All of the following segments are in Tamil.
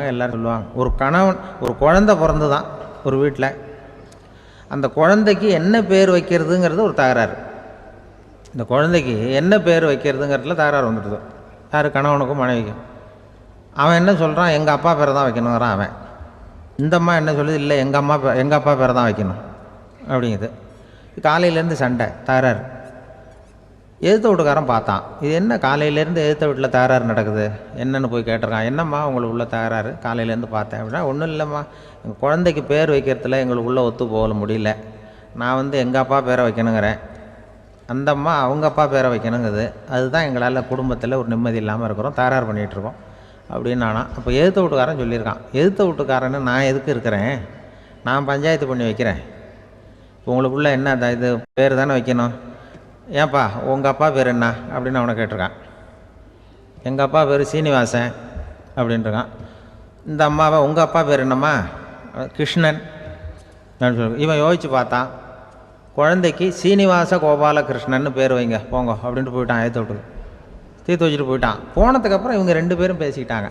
எல்லோரும் சொல்லுவாங்க. ஒரு கணவன் ஒரு குழந்தை பிறந்து தான் ஒரு வீட்டில் அந்த குழந்தைக்கு என்ன பேர் வைக்கிறதுங்கிறது ஒரு தகராறு. இந்த குழந்தைக்கு என்ன பேர் வைக்கிறதுங்கிறதுல தகராறு வந்துடுது. யார்? கணவனுக்கும் மனைவிக்கும். அவன் என்ன சொல்கிறான் எங்கள் அப்பா பேரை தான் வைக்கணுங்கிறான் அவன். இந்த அம்மா என்ன சொல்லுது? இல்லை எங்கள் அம்மா பே எங்கள் அப்பா பேரை தான் வைக்கணும். அப்படிங்குது. காலையிலேருந்து சண்டை தகராறு. எதிர்த்த வீட்டுக்காரன் பார்த்தான். இது என்ன காலையிலேருந்து எதிர்த்த வீட்டில் தகராறு நடக்குது? என்னென்னு போய் கேட்டிருக்கான். என்னம்மா உங்களுக்கு உள்ள தகராறு? காலையிலேருந்து பார்த்தேன் அப்படின்னா ஒன்றும் இல்லைம்மா. எங்கள் குழந்தைக்கு பேர் வைக்கிறதுல எங்களுக்கு உள்ளே ஒத்து போகல முடியல. நான் வந்து எங்கள் அப்பா பேரை வைக்கணுங்கிறேன். அந்த அம்மா அவங்க அப்பா பேரை வைக்கணுங்குது. அதுதான் எங்களால் குடும்பத்தில் ஒரு நிம்மதி இல்லாமல் இருக்கிறோம் தகராறு பண்ணிகிட்ருக்கோம் அப்படின்னு நானா. அப்போ எதிர்த்த வீட்டுக்காரன் சொல்லியிருக்கான். எதிர்த்த வீட்டுக்காரன்னு நான் எதுக்கு இருக்கிறேன்? நான் பஞ்சாயத்து பண்ணி வைக்கிறேன். உங்களுக்குள்ள என்ன இது பேர் தானே வைக்கணும்? ஏன்பா உங்கள் அப்பா பேர் என்ன? அப்படின்னு அவனை கேட்டிருக்கான். எங்கள் அப்பா பேர் சீனிவாசன் அப்படின்ட்டுருக்கான் இந்த அம்மாவை உங்கள் அப்பா பேர் என்னம்மா? கிருஷ்ணன் சொல்லு. இவன் யோசிச்சு பார்த்தான் குழந்தைக்கு சீனிவாச கோபாலகிருஷ்ணன்னு பேர் வைங்க போங்க அப்படின்ட்டு போயிட்டான் ஏற்ற விட்டு தீர்த்து வச்சுட்டு போயிட்டான். போனதுக்கப்புறம் இவங்க ரெண்டு பேரும் பேசிக்கிட்டாங்க.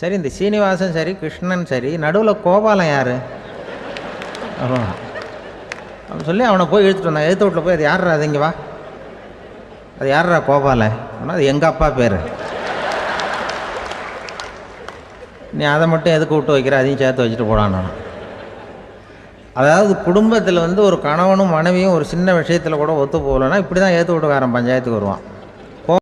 சரி இந்த சீனிவாசன் சரி கிருஷ்ணன் சரி நடுவில் கோபாலன் யார்? அப்படின்னு சொல்லி அவனை போய் இழுத்துட்டு வந்தான். எழுத்து வீட்டில் போய் அது யார் அது இங்கே வா. அது யாரா கோபால? ஆனால் அது எங்கள் அப்பா பேர். நீ அதை மட்டும் எதுக்கு விட்டு வைக்கிற? அதையும் சேர்த்து வச்சுட்டு போடான்னு நான் அதாவது குடும்பத்தில் வந்து ஒரு கணவனும் மனைவியும் ஒரு சின்ன விஷயத்தில் கூட ஒத்து போகலன்னா இப்படி தான் ஏற்று விட்டுக்காரன் பஞ்சாயத்துக்கு வருவான்.